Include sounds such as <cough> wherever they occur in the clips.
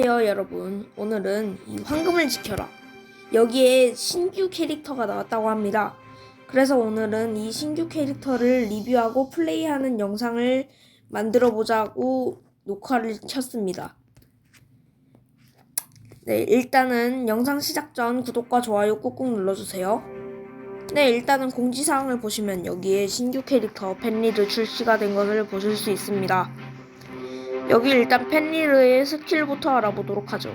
안녕하세요 여러분. 오늘은 이 황금을 지켜라. 여기에 신규 캐릭터가 나왔다고 합니다. 그래서 오늘은 이 신규 캐릭터를 리뷰하고 플레이하는 영상을 만들어 보자고 녹화를 켰습니다. 네 일단은 영상 시작 전 구독과 좋아요 꾹꾹 눌러주세요. 네 일단은 공지사항을 보시면 여기에 신규 캐릭터 팬리드 출시가 된 것을 보실 수 있습니다 여기 일단 펜리르의 스킬부터 알아보도록 하죠.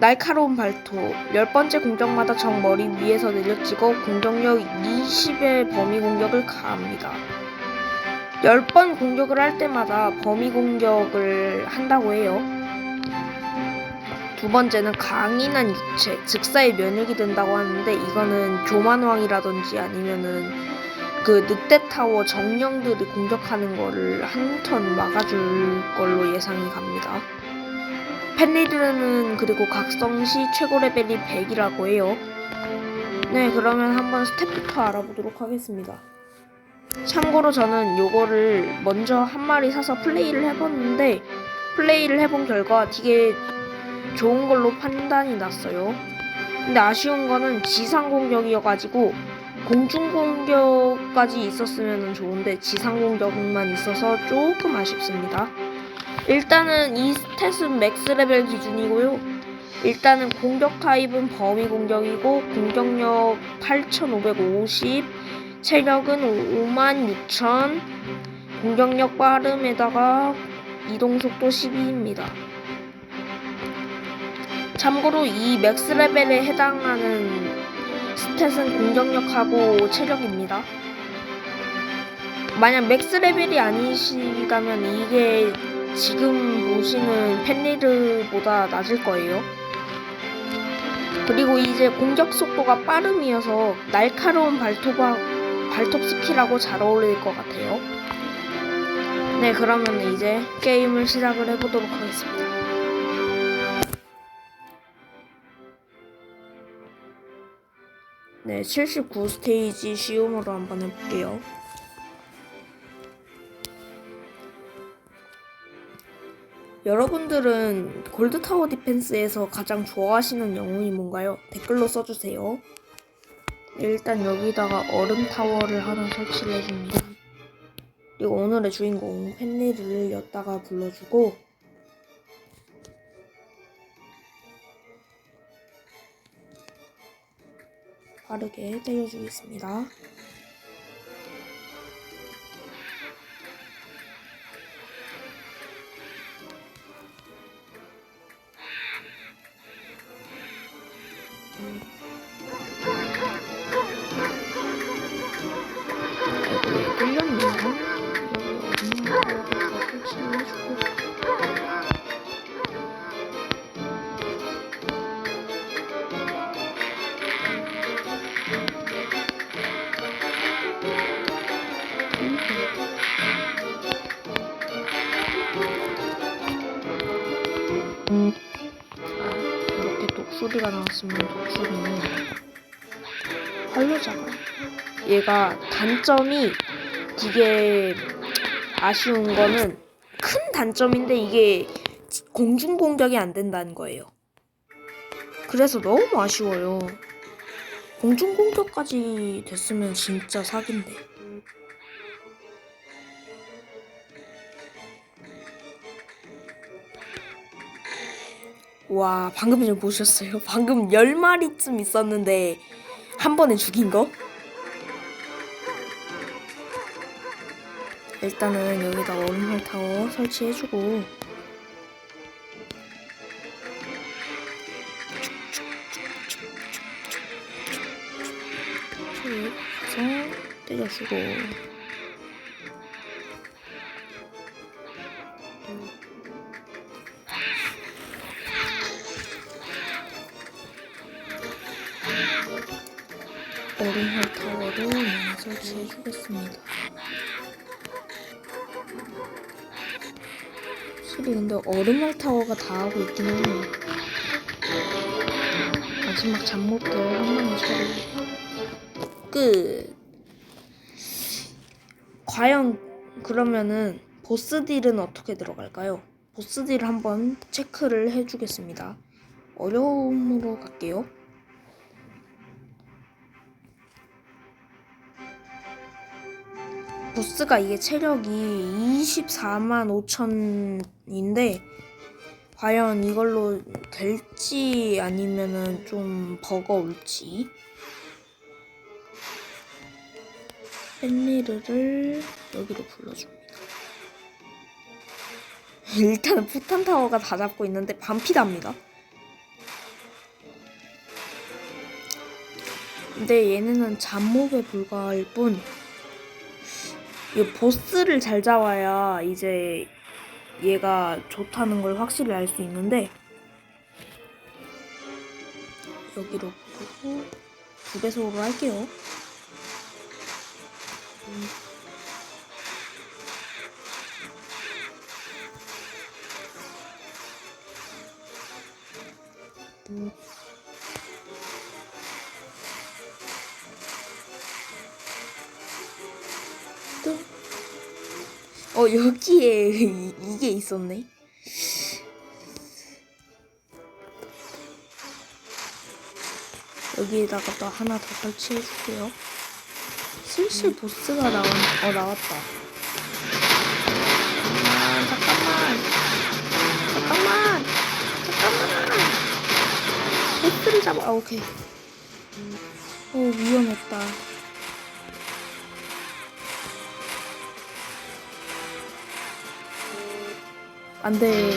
날카로운 발톱. 열 번째 공격마다 적 머리 위에서 내려 찍어 공격력 20의 범위 공격을 가합니다. 열 번 공격을 할 때마다 범위 공격을 한다고 해요. 두 번째는 강인한 육체, 즉사의 면역이 된다고 하는데 이거는 교만왕이라든지 아니면은 그 늑대 타워 정령들이 공격하는 거를 한 턴 막아줄 걸로 예상이 갑니다. 팬리드는 그리고 각성시 최고 레벨이 100이라고 해요. 네, 그러면 한번 스텝부터 알아보도록 하겠습니다. 참고로 저는 요거를 먼저 한 마리 사서 플레이를 해봤는데 플레이를 해본 결과 되게 좋은 걸로 판단이 났어요. 근데 아쉬운 거는 지상 공격이어가지고 공중 공격까지 있었으면 좋은데 지상 공격만 있어서 조금 아쉽습니다. 일단은 이 스탯은 맥스 레벨 기준이고요. 일단은 공격 타입은 범위 공격이고 공격력 8550, 체력은 56000, 공격력 빠름에다가 이동 속도 12입니다. 참고로 이 맥스 레벨에 해당하는 스탯은 공격력하고 체력입니다. 만약 맥스 레벨이 아니시다면 이게 지금 보시는 펜리르보다 낮을 거예요. 그리고 이제 공격 속도가 빠름이어서 날카로운 발톱과 발톱 스킬하고 잘 어울릴 것 같아요. 네, 그러면 이제 게임을 시작을 해보도록 하겠습니다. 네, 79 스테이지 쉬움으로 한번 해볼게요. 여러분들은 골드타워 디펜스에서 가장 좋아하시는 영웅이 뭔가요? 댓글로 써주세요. 일단 여기다가 얼음 타워를 하나 설치를 해줍니다. 그리고 오늘의 주인공 펜리를 였다가 불러주고 빠르게 때려주겠습니다. 여 독수리가 나왔으면 독수리는 활로자가 얘가 단점이 되게 아쉬운 거는 큰 단점인데 이게 공중 공격이 안 된다는 거예요. 그래서 너무 아쉬워요. 공중 공격까지 됐으면 진짜 사기인데. 와, 방금 좀 보셨어요? 방금 10마리쯤 있었는데 한 번에 죽인 거? 일단은 여기다 얼음홀 타워 설치해주고 해서 때려주고 얼음홀 타워를 많이 설치해주겠습니다. 확실히 근데 얼음말 타워가 다 하고 있긴 하네요. 마지막 잡목들 한 번에 처리. 끝. 과연 그러면은 보스 딜은 어떻게 들어갈까요? 보스딜을 한번 체크를 해주겠습니다. 어려움으로 갈게요. 보스가 이게 체력이 24만 5천인데 과연 이걸로 될지 아니면은 좀 버거울지 펜리르를 여기로 불러줍니다. 일단은 포탄 타워가 다 잡고 있는데 반피답니다. 근데 얘네는 잡몹에 불과할 뿐, 이 보스를 잘 잡아야 이제 얘가 좋다는 걸 확실히 알 수 있는데, 여기로 부르고 두 배속으로 할게요. 또. 어 여기에 이, <laughs> 이게 있었네. 여기에다가 또 하나 더 설치해 줄게요. 슬슬 보스가 나온 어 나왔다. 잠깐만 잠깐만 잠깐만 잠깐만 보스를 잡아 아 오케이. 오 위험했다. 안 돼.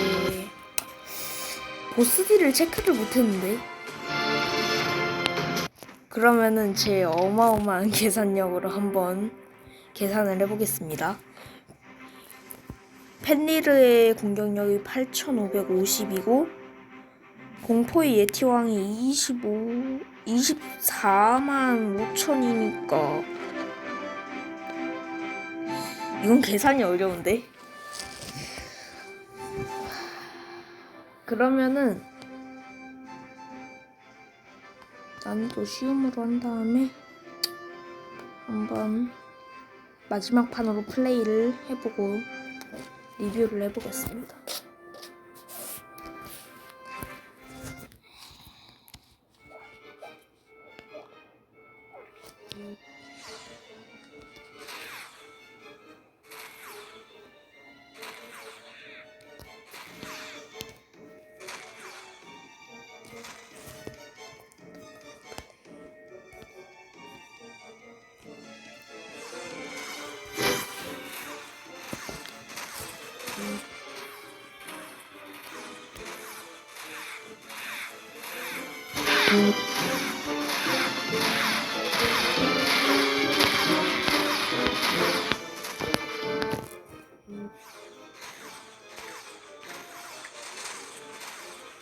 보스들을 체크를 못했는데. 그러면은 제 어마어마한 <laughs> 계산력으로 한번 계산을 해보겠습니다. 펜리르의 공격력이 8,550이고 공포의 예티왕이 25, 24만 5천이니까 이건 계산이 어려운데? 그러면은 난이도 쉬움으로 한 다음에 한번 마지막 판으로 플레이를 해보고 리뷰를 해보겠습니다.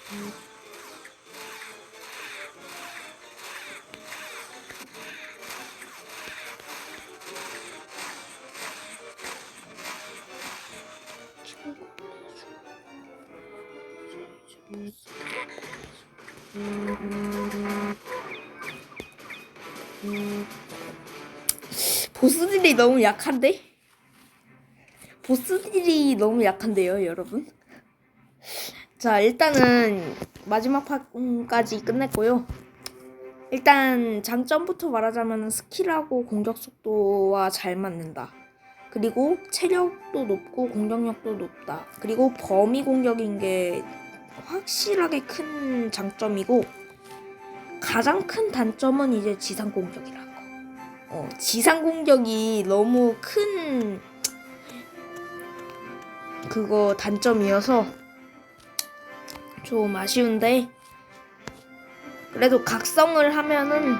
Mm-hmm. 보스들이 너무 약한데? 보스들이 너무 약한데요, 여러분? 자, 일단은 마지막 판까지 끝냈고요. 일단 장점부터 말하자면 스킬하고 공격 속도와 잘 맞는다. 그리고 체력도 높고 공격력도 높다. 그리고 범위 공격인 게 확실하게 큰 장점이고 가장 큰 단점은 이제 지상 공격이라는 거. 어, 지상 공격이 너무 큰 그거 단점이어서 좀 아쉬운데 그래도 각성을 하면은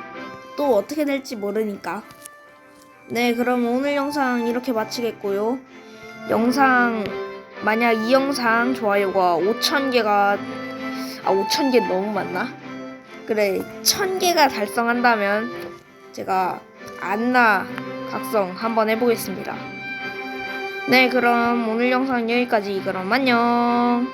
또 어떻게 될지 모르니까 네 그럼 오늘 영상 이렇게 마치겠고요 영상 만약 이 영상 좋아요가 5천개가 아 5천개 너무 많나? 그래 1000개가 달성한다면 제가 안나 각성 한번 해보겠습니다. 네 그럼 오늘 영상 여기까지. 그럼 안녕